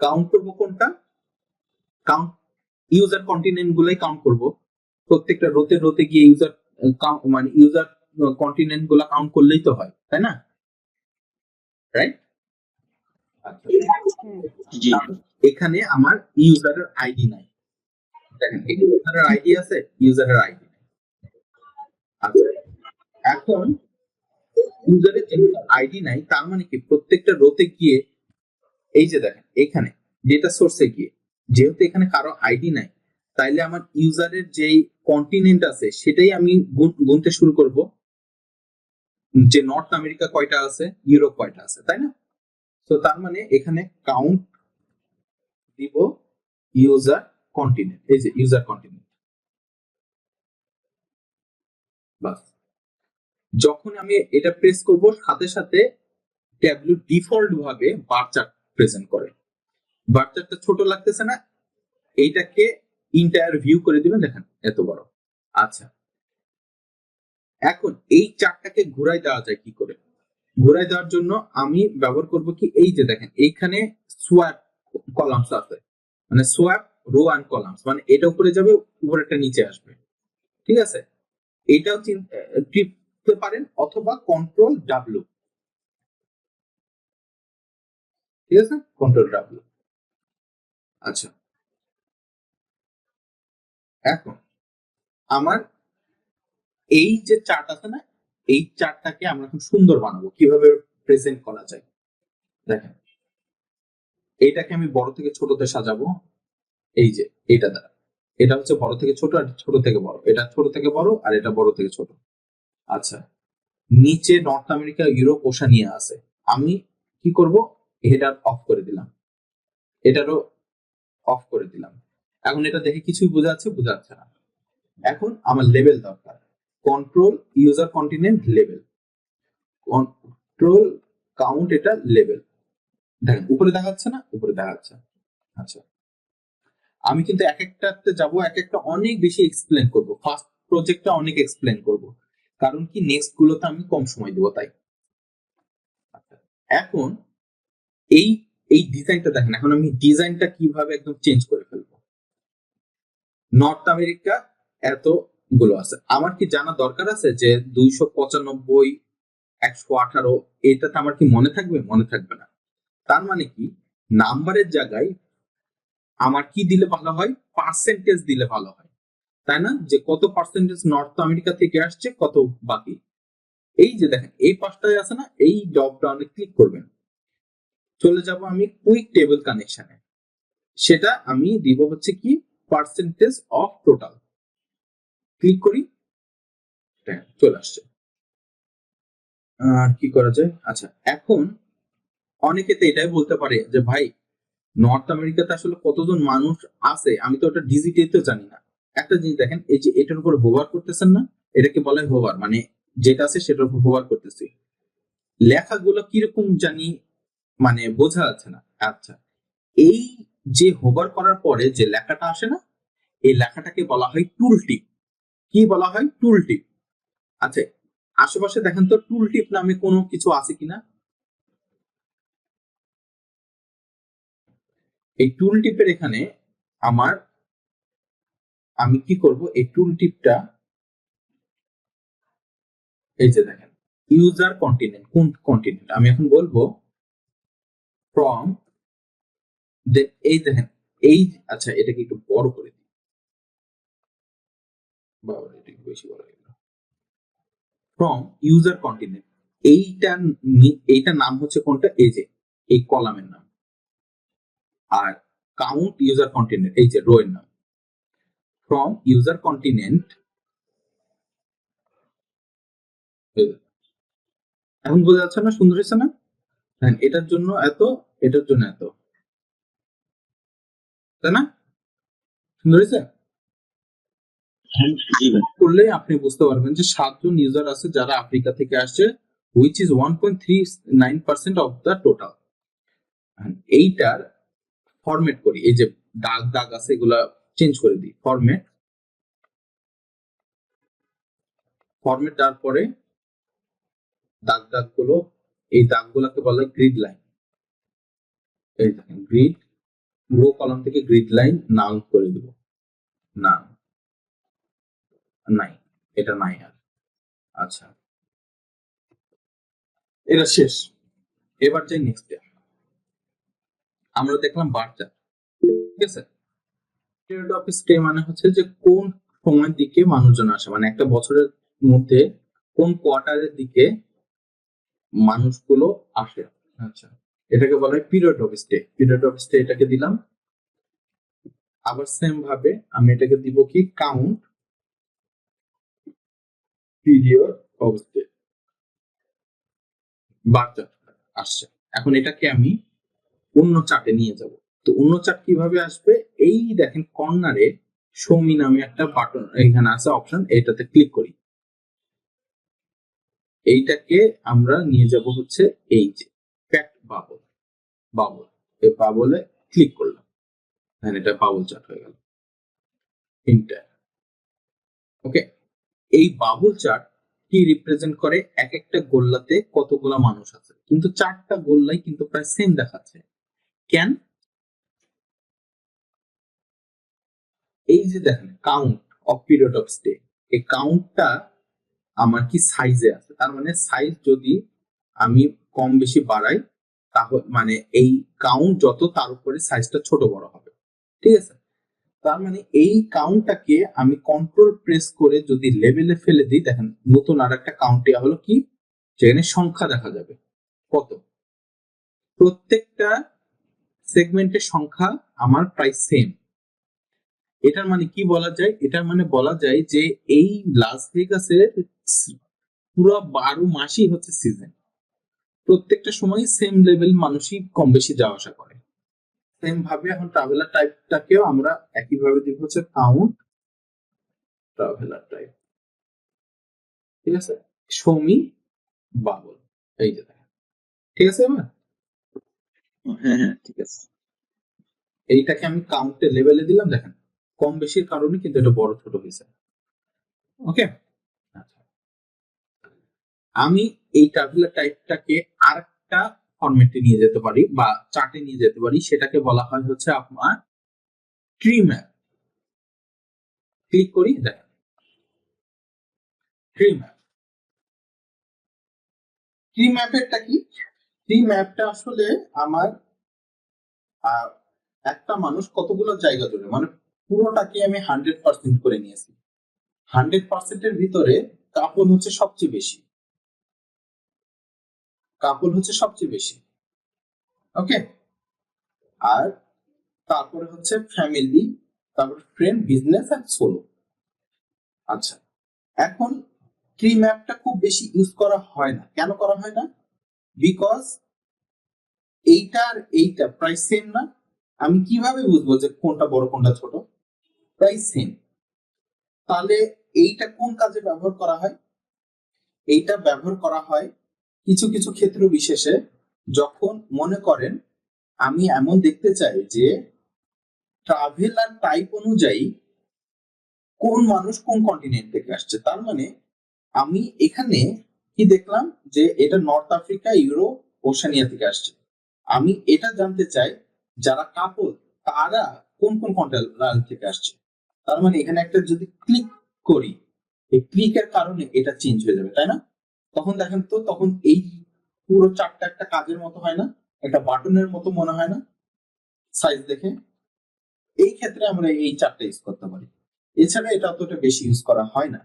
Count করব কোনটা? Count user continent গুলাই কাউন্ট করব। প্রত্যেকটা রোতে রোতে গিয়ে ইউজার মানে ইউজার কন্টিনেন্টগুলা কাউন্ট করলেই তো হয় তাই না? রাইট এখানে আমার ইউজারের আইডি নাই। দেখেন ইউজারের আইডি আছে ইউজারের আইডি আচ্ছা এখন ইউজারের যেহেতু আইডি নাই তার মানে কি? প্রত্যেকটা রোতে গিয়ে এই যে দেখেন, এখানে ডেটা সোর্সে গিয়ে, যেহেতু এখানে কারও আইডি নাই, তাইলে আমার ইউজারের যেই কন্টিনেন্ট আছে, সেটাই আমি গুনতে শুরু করব। যে নর্থ আমেরিকা কয়টা আছে ইউরোপ কয়টা আছে, তাই না? তো তার মানে এখানে কাউন্ট দিব ইউজার কন্টিনেন্ট এই যে ইউজার কন্টিনেন্ট বাস। যখন আমি এটা প্রেস করব, সাথে সাথে ট্যাবলু ডিফল্ট ভাবে বার চার্ট প্রেজেন্ট করে। বার ছোট লাগতেছে না? এইটাকে ইন্টায়ার ভিউ করে দিবেন, দেখেন, এত বড়। আচ্ছা। এখন এই চার্টটাকে ঘুরাই দেওয়া যায় কি করে? ঘুরাই দেওয়ার জন্য আমি ব্যবহার করব কি, এই যে দেখেন, এইখানে সোয়াপ কলামস আছে। মানে সোয়াপ রো অ্যান্ড কলামস মানে এটা উপরে যাবে, উপরে একটা নিচে আসবে। ঠিক আছে? এটাও টিপতে পারেন অথবা কন্ট্রোল ডাব্লিউ ঠিক আছে? কন্ট্রোল ডাব্লিউ আচ্ছা। এখন আমার এই যে চার্ট আছে না, এই চার্টটাকে আমরা এখন সুন্দর বানাবো। কীভাবে প্রেজেন্ট করা যায়? দেখেন। এইটাকে আমি বড় থেকে ছোটতে সাজাবো। এই যে এটা দ্বারা। এটা হচ্ছে বড় থেকে ছোট আর ছোট থেকে বড়। এটা ছোট থেকে বড় আর এটা বড় থেকে ছোট। আচ্ছা। নিচে নর্থ আমেরিকা ইউরোপ ওশানিয়া আছে। আমি কি করব? হেডার অফ করে দিলাম। এটারও অফ করে দিলাম। এখন এটা দেখে কিছুই বোঝা যাচ্ছে বোঝা যাচ্ছে না। এখন আমার লেভেল দরকার। Control user continent level control count এটা লেভেল দেখেন উপরে দেখা যাচ্ছে না উপরে দেখা যাচ্ছে। আচ্ছা। আমি কিন্তু এক একটাতে যাব এক একটা অনেক বেশি এক্সপ্লেন করব। ফার্স্ট প্রজেক্টটা অনেক এক্সপ্লেন করব। কারণ কি নেক্সট গুলোতে আমি কম সময় দেবো তাই। আচ্ছা, এখন এই এই ডিজাইনটা দেখেন, এখন আমি ডিজাইনটা কীভাবে একদম চেঞ্জ করে ফেলব? নর্থ আমেরিকা এতগুলো আছে। আমার কি জানা দরকার আছে যে দুইশো পঁচানব্বই, একশো আঠারো, এটাতে আমার কি মনে থাকবে? মনে থাকবে না। তার মানে কি? নাম্বারের জায়গায় আমার কি দিলে ভালো হয়? পার্সেন্টেজ দিলে ভালো হয়। তাই না? যে কত পার্সেন্টেজ নর্থ আমেরিকা থেকে আসছে, কত বাকি? এই যে দেখেন, এই পাঁচটায় আছে না, এই ড্রপ ডাউনে ক্লিক করবেন। চলে যাব আমি কুইক টেবিল কানেকশনে সেটা আমি দিব হচ্ছে কি পার্সেন্টেজ অফ টোটাল ক্লিক করি হ্যাঁ, চলে আসছে। আর কি করা যায়? আচ্ছা এখন অনেকে তো এটাই বলতে পারে যে ভাই নর্থ আমেরিকাতে আসলে কতজন মানুষ আছে? আমি তো ওটা ডিজিটে তো জানি না। একটা জিনিস দেখেন এই যে এটার উপর হোভার করতেছেন না এটাকে বলা হোভার মানে যেটা আছে সেটার উপর হোভার করতেছি। লেখাগুলো কীরকম জানি মানে বোঝা যাচ্ছে না। আচ্ছা এই যে হোভার করার পরে যে লেখাটা আসে না, এই লেখাটাকে বলা হয় টুল টিপ কি বলা হয়? টুল টিপ আচ্ছা আশেপাশে দেখেন তো টুল টিপ নামে কোনো কিছু আছে কিনা? এই টুল টিপের এখানে আমার, আমি কি করব? এই টুল টিপটা এই যে দেখেন ইউজার কন্টিনেন্ট কোন কন্টিনেন্ট আমি এখন বলব ফ্রম এই দেখেন, এই আচ্ছা এটাকে একটু বড় করে দিই। বেশি বড় ফ্রম ইউজার কন্টিনেন্ট এইটা এইটার নাম হচ্ছে কোনটা? যে, এই কলামের নাম। আর কাউন্ট ইউজার কন্টিনেন্ট এই যে রো এর নাম। ফ্রম ইউজার কন্টিনেন্ট এখন বোঝা যাচ্ছে না? সুন্দর হয়েছে না? এটার জন্য এত এটার জন্য এত। তাই না? সুন্দর হয়েছে? হ্যাঁ, করলে আপনি বুঝতে পারবেন যে সাতজন ইউজার আছে যারা আফ্রিকা থেকে আসছে which is one point three nine percent of the total এইটার ফরম্যাট করি এই যে দাগ দাগ আছে এগুলা চেঞ্জ করে দিই। ফরম্যাট ফরম্যাট দেওয়ার পরে দাগ দাগগুলো এই দাগ গুলাকে বলা হয় গ্রিড লাইন এই দেখেন গ্রিড রো কলাম থেকে গ্রিড লাইন নাল করে দিব। না নাই এটা নাই আর। আচ্ছা। এটা শেষ। এবার যাই নেক্সট আমরা দেখলাম বার্তা ঠিক আছে? পিরিয়ড অফ স্টে মানে হচ্ছে যে কোন সময়ের দিকে মানুষজন আসে। মানে একটা বছরের মধ্যে কোন কোয়ার্টারের দিকে মানুষগুলো আসে। আচ্ছা। এটাকে বলা হয় period of stay period of stay এটাকে দিলাম। আবার সেম ভাবে আমি এটাকে দিব কি কাউন্ট পিরিয়ড অফ স্টে বার্তা আসছে। এখন এটাকে আমি অন্য চার্টে নিয়ে যাব। তো অন্য চার্ট কীভাবে আসবে? এই দেখেন কর্নারে সৌমি নামে একটা বাটন এখানে আছে অপশন এটাতে ক্লিক করি। এইটাকে আমরা নিয়ে যাব হচ্ছে এই যে ফ্যাক্ট বাবল বাবল এই বাবলে ক্লিক করলাম। এটা বাবল চার্ট হয়ে গেল। তিনটা ওকে এই বাবল চার্ট কি রিপ্রেজেন্ট করে? এক একটা গোল্লাতে কতগুলা মানুষ আছে? কিন্তু চারটা গোল্লাই কিন্তু প্রায় সেম দেখাচ্ছে। কেন? এই যে দেখেন count of period of stay এই কাউন্টটা আমার কি সাইজে আছে? তার মানে সাইজ যদি আমি কম বেশি বাড়াই, তাহলে মানে এই কাউন্ট যত তার উপরে সাইজটা ছোট বড় হবে। ঠিক আছে? তার মানে এই কাউন্টটাকে আমি কন্ট্রোল প্রেস করে যদি লেভেলে ফেলে দিই, দেখেন নতুন আর একটা কাউন্ট হলো কি? যেখানে সংখ্যা দেখা যাবে। কত? প্রত্যেকটা সেগমেন্টের সংখ্যা আমার প্রায় সেম এটার মানে কি বলা যায়? এটার মানে বলা যায় যে এই লাস ভেগাসের পুরো বারো মাসই হচ্ছে সিজন প্রত্যেকটা সময় সেম লেভেল মানুষই কম বেশি যাওয়া আসা করে। সেম ভাবে এখন ট্রাভেলার টাইপটাকেও আমরা একইভাবে দিব হচ্ছে কাউন্ট ট্রাভেলার টাইপ ঠিক আছে? সৌমি বাবল এই যে ঠিক আছে এবার? হ্যাঁ হ্যাঁ ঠিক আছে। এইটাকে আমি কাউন্টে লেভেলে দিলাম দেখেন। কম বেশির কারণে কিন্তু এটা বড় ছোট হয়েছে। ওকে। আমি এই ট্রাভেলার টাইপটাকে আরেকটা ফরম্যাটে নিয়ে যেতে পারি বা চার্টে নিয়ে যেতে পারি। সেটাকে বলা হয় হচ্ছে আপনার ট্রি ম্যাপ ক্লিক করি, দেখেন। ট্রি ম্যাপ ট্রি ম্যাপেরটা কি? ট্রি ম্যাপটা আসলে আমার একটা মানুষ কতগুলো জায়গা জুড়ে মানে পুরোটাকে আমি হান্ড্রেড পার্সেন্ট করে নিয়েছি। হান্ড্রেড পার্সেন্টের ভিতরে কাপল হচ্ছে সবচেয়ে বেশি। কাপল হচ্ছে সবচেয়ে বেশি। ওকে? আর তারপরে হচ্ছে ফ্যামিলি, তারপর ফ্রেন্ড, বিজনেস আর সোলো। আচ্ছা এখন ট্রি ম্যাপটা খুব বেশি ইউজ করা হয় না। কেন করা হয় না? বিকজ এইটা আর এইটা প্রায় সেম না। আমি কীভাবে বুঝব যে কোনটা বড়, কোনটা ছোট? প্রায় সেম তাহলে এইটা কোন কাজে ব্যবহার করা হয়? এইটা ব্যবহার করা হয় কিছু কিছু ক্ষেত্র বিশেষে যখন মনে করেন, আমি এমন দেখতে চাই যে ট্রাভেলার টাইপ অনুযায়ী কোন মানুষ কোন কন্টিনেন্ট থেকে আসছে। তার মানে আমি এখানে কি দেখলাম যে এটা নর্থ আফ্রিকা ইউরোপ ওশানিয়া থেকে আসছে। আমি এটা জানতে চাই যারা কাপল তারা কোন কোন কন্টিনেন্ট থেকে আসছে। তার মানে এখানে একটা যদি ক্লিক করি, এই ক্লিকের কারণে এটা চেঞ্জ হয়ে যাবে, তাই না? তখন দেখেন তো, তখন এই পুরো চারটা একটা কাজের মতো হয় না? একটা বাটনের মতো মনে হয় না? সাইজ দেখে? এই ক্ষেত্রে আমরা এই চারটা ইউজ করতে পারি। এছাড়া এটা অতটা বেশি ইউজ করা হয় না।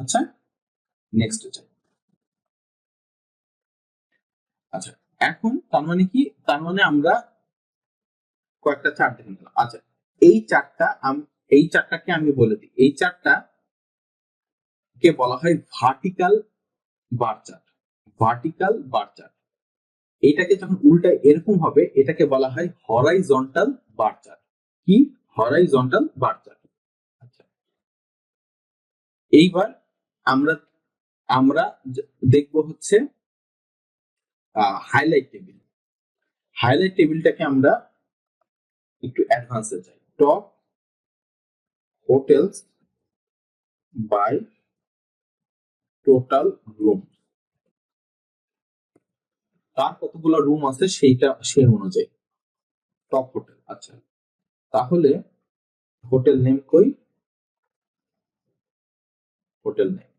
আচ্ছা নেক্সট চাই আচ্ছা এখন তার মানে কি? তার মানে আমরা কয়েকটা চার্ট দেখে নিলাম। আচ্ছা এই চারটা এই চারটাকে আমি বলে দিই। এই চারটা কে বলা হয় vertical bar chart vertical bar chart এটাকে যখন উল্টা এরকম হবে, এটাকে বলা হয় হরাইজন্টাল বার চার্ট কি? হরাইজন্টাল বার চার্ট আচ্ছা। এইবার আমরা আমরা দেখব হচ্ছে হাইলাইট টেবিল হাইলাইট টেবিলটাকে আমরা একটু অ্যাডভান্সে যাই। Top hotels by total room. তার কতগুলো রুম আছে সেইটা সেই অনুযায়ী। টপ হোটেল আচ্ছা। তাহলে হোটেল নেম কই? Hotel name.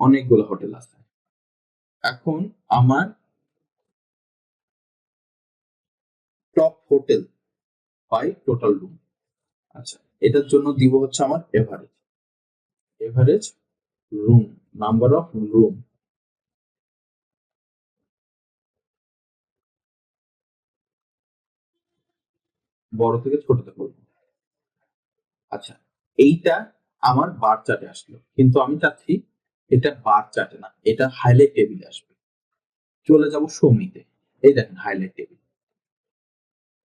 অনেকগুলো হোটেল আছে। এখন আমার top hotel by total room. আচ্ছা এটার জন্য দিব হচ্ছে আমার average. Average room number of room বড় থেকে ছোটতে করব আচ্ছা এইটা আমার বার চার্টে আসলো। কিন্তু আমি চাচ্ছি এটা বার চার্টে না, এটা হাইলাইট টেবিলে আসবে। চলে যাব সমিতে এই দেখেন হাইলাইট টেবিল